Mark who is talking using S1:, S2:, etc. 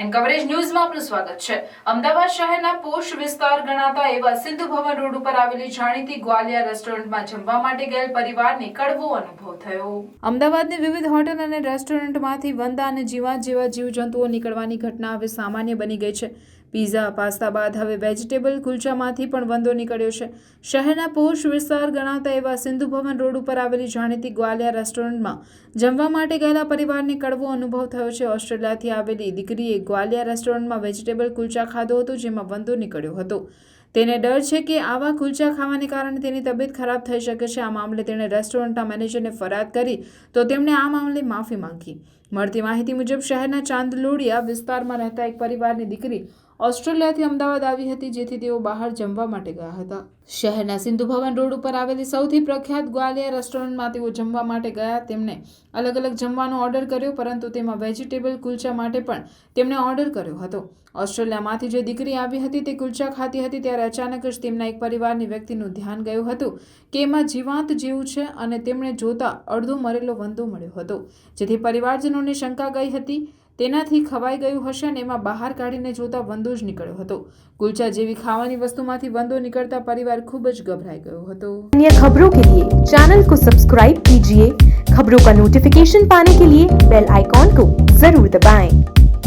S1: And coverage ન્યૂઝમાં આપનું સ્વાગત છે. અમદાવાદ શહેરના પોષ વિસ્તાર ગણાતા એવા સિંધુ ભવન રોડ ઉપર આવેલી જાણીતી ગ્વાલિયા રેસ્ટોરન્ટમાં જમવા માટે ગયેલ પરિવારને કડવો અનુભવ થયો. અમદાવાદની વિવિધ હોટલ અને રેસ્ટોરન્ટમાંથી વંદા અને જીવા જેવા જીવજંતુઓ નીકળવાની ઘટના હવે સામાન્ય બની ગઈ છે. પીઝા, પાસ્તા બાદ હવે વેજીટેબલ કુલચામાંથી પણ વંદો નીકળ્યો છે. શહેરના પોષ વિસ્તાર ગણાતા એવા સિંધુ ભવન રોડ ઉપર આવેલી જાણીતી ગ્વાલિયા રેસ્ટોરન્ટમાં જમવા માટે ગયેલા પરિવારને કડવો અનુભવ થયો છે. ઓસ્ટ્રેલિયાથી આવેલી દીકરીએ ગ્વાલિયા રેસ્ટોરન્ટમાં વેજીટેબલ કુલચા ખાધો હતો, જેમાં વંદો નીકળ્યો હતો. તેને ડર છે કે આવા કુલચા ખાવાને કારણે તેની તબિયત ખરાબ થઈ શકે છે. આ મામલે તેણે રેસ્ટોરન્ટના મેનેજરને ફરિયાદ કરી, તો તેમણે આ મામલે માફી માંગી. મળતી માહિતી મુજબ શહેરના ચાંદલોડિયા વિસ્તારમાં રહેતા એક પરિવારની દીકરી ઓસ્ટ્રેલિયાથી અમદાવાદ આવી હતી, જેથી તેઓ બહાર જમવા માટે ગયા હતા. શહેરના સિંધુ ભવન રોડ ઉપર આવેલી સૌથી પ્રખ્યાત ગ્વાલિયા રેસ્ટોરન્ટમાં તેઓ જમવા માટે ગયા. તેમણે અલગ અલગ જમવાનો ઓર્ડર કર્યો, પરંતુ તેમાં વેજીટેબલ કુલચા માટે પણ તેમણે ઓર્ડર કર્યો હતો. ઓસ્ટ્રેલિયામાંથી જે દીકરી આવી હતી તે કુલચા ખાતી હતી, ત્યારે અચાનક જ તેમના એક પરિવારની વ્યક્તિનું ધ્યાન ગયું હતું કે એમાં જીવાંત જેવું છે અને તેમણે જોતા અડધો મરેલો વંદો મળ્યો હતો. જેથી પરિવારજનોને શંકા ગઈ હતી તેનાથી ખવાઈ ગયું હશે અને એમાં બહાર કાઢીને જોતા વંદો જ નીકળ્યો હતો કુલચા જેવી ખાવાની વસ્તુમાંથી વંદો નીકળતા પરિવાર ખૂબ જ ગભરાઈ ગયો હતો
S2: अन्य खबरों के लिए चैनल को सब्सक्राइब कीजिए खबरों का नोटिफिकेशन पाने के लिए बेल आइकॉन को जरूर दबाएं।